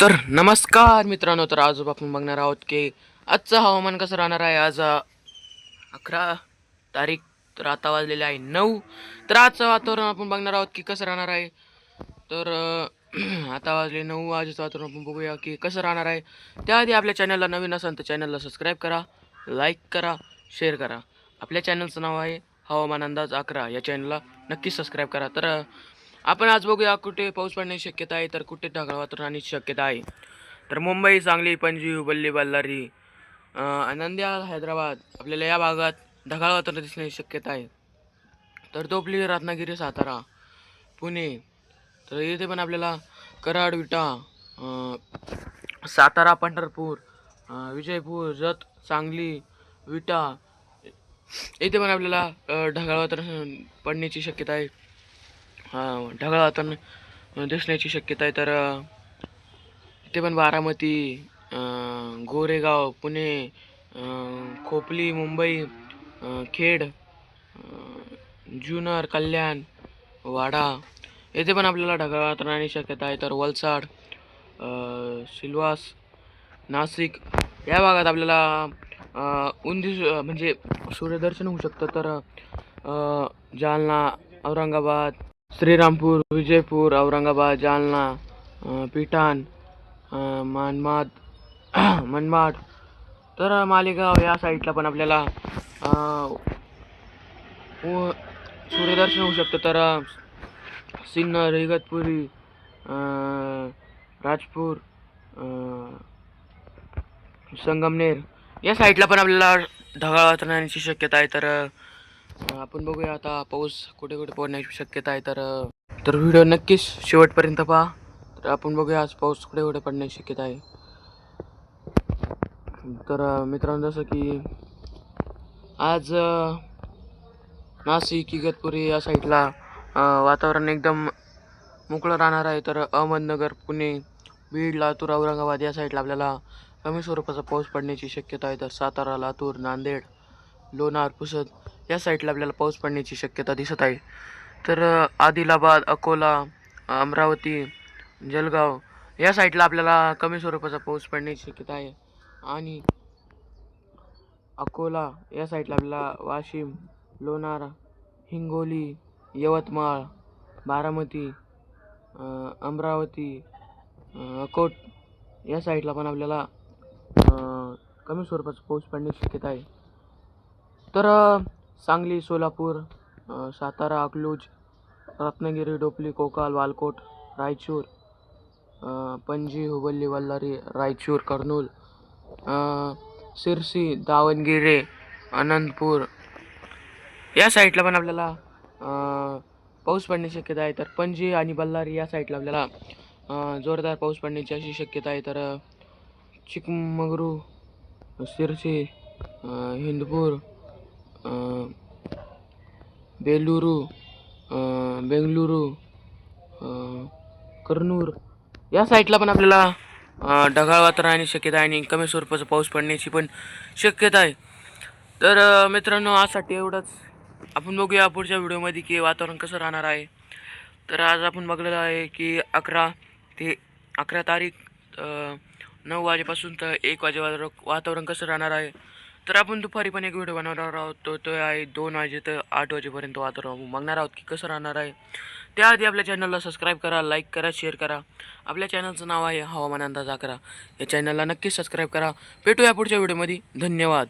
तर नमस्कार मित्रांनो तर आज आपण बघणार आहोत की आजचं हवामान कसं राहणार आहे. आज अकरा तारीख तर आता वाजलेले आहे नऊ. तर आजचं वातावरण आपण बघणार आहोत की कसं राहणार आहे. तर आता वाजले नऊ आजचं वातावरण आपण बघूया की कसं राहणार आहे. त्याआधी आपल्या चॅनलला नवीन असाल तर चॅनलला सबस्क्राईब करा लाईक करा शेअर करा. आपल्या चॅनलचं नाव आहे हवामान अंदाज अकरा. या चॅनलला नक्की सबस्क्राईब करा. तर आपण आज बघूया कुठे पाऊस पडण्याची शक्यता आहे तर कुठे ढगाळ वातावरणाची राहण्याची शक्यता आहे. तर मुंबई सांगली पणजी हुबल्ली बल्लारी अं, नंद्या हैदराबाद आपल्याला या भागात ढगाळ वातावरण दिसण्याची शक्यता आहे. तर तोपली रत्नागिरी सातारा पुणे तर इथे पण आपल्याला कराड विटा सातारा पंढरपूर विजयपूर जत सांगली विटा इथे पण आपल्याला ढगाळ वातावरण पडण्याची शक्यता आहे. ढगाळ वातावरण दिसण्याची शक्यता आहे. तर इथे पण बारामती गोरेगाव पुणे खोपली मुंबई खेड जुनर कल्याण वाडा येथे पण आपल्याला ढगाळ वातावरणाची शक्यता आहे. तर वलसाड सिल्वास नाशिक या भागात आपल्याला उंदी ऊन दिस म्हणजे सूर्यदर्शन होऊ शकतं. तर जालना औरंगाबाद श्रीरामपूर विजयपूर औरंगाबाद जालना पिठाण मनमाड मनमाड तर मालेगाव या साईडला पण आपल्याला सूर्यदर्शन होऊ शकतं. तर सिन्नर इगतपुरी राजपूर संगमनेर या साईडला पण आपल्याला ढगाळ वातावरणाची शक्यता आहे. तर आपण बघूया आता पाऊस कुठे कुठे पडण्याची शक्यता आहे तर तर व्हिडिओ नक्कीच शेवटपर्यंत पहा. तर आपण बघूया आज पाऊस कुठे कुठे पडण्याची शक्यता आहे. तर मित्रांनो जसं की आज नाशिक इगतपुरी या साईडला वातावरण एकदम मोकळं राहणार आहे. तर अहमदनगर पुणे बीड लातूर औरंगाबाद या साईडला आपल्याला कमी स्वरूपाचा पाऊस पडण्याची शक्यता आहे. तर सातारा लातूर नांदेड लोणार पुसद या साईडला आपल्याला पाऊस पडण्याची शक्यता दिसत आहे. तर आदिलाबाद अकोला अमरावती जलगाव या साईडला आपल्याला कमी स्वरूपाचा पाऊस पडण्याची शक्यता आहे. आणि अकोला या साईडला आपल्याला वाशिम लोणार हिंगोली यवतमाळ बारामती अमरावती अकोट या साईडला पण आपल्याला कमी स्वरूपाचा पाऊस पडण्याची शक्यता आहे. तर सांगली सोलापूर सातारा अकलूज रत्नागिरी डोपली कोकाल वालकोट रायचूर पणजी हुबल्ली वल्लारी रायचूर कर्नूल सिरसी दावणगिरे अनंतपूर या साईडला पण आपल्याला पाऊस पडण्याची शक्यता आहे. तर पणजी आणि बल्लारी या साईडला आपल्याला जोरदार पाऊस पडण्याची अशी शक्यता आहे. तर चिकमगरू सिरसी हिंदपूर बेलुरू अ, बेंगलुरू कर्नूर. या साईडला पण आपल्याला ढगाळ वातावरण आणि शक्यता आहे आणि कमी स्वरूपाचा पाऊस पडण्याची पण शक्यता आहे. तर मित्रांनो आजसाठी एवढंच. आपण बघूया पुढच्या व्हिडिओमध्ये की वातावरण कसं राहणार आहे. तर आज आपण बघलेलं आहे की अकरा ते अकरा तारीख नऊ वाजेपासून तर एक वाजेवर वातावरण कसं राहणार आहे. तर आपण दुपारी पण एक व्हिडिओ बनवणार आहोत. तो तो आहे दोन वाजे तर आठ वाजेपर्यंत वाहत राहू मागणार आहोत की कसं राहणार आहे. त्याआधी आपल्या चॅनलला सबस्क्राईब करा लाईक करा शेअर करा. आपल्या चॅनलचं नाव आहे हवामान अंदाज अकरा. या चॅनलला नक्कीच सबस्क्राईब करा. भेटूया पुढच्या व्हिडिओमध्ये धन्यवाद.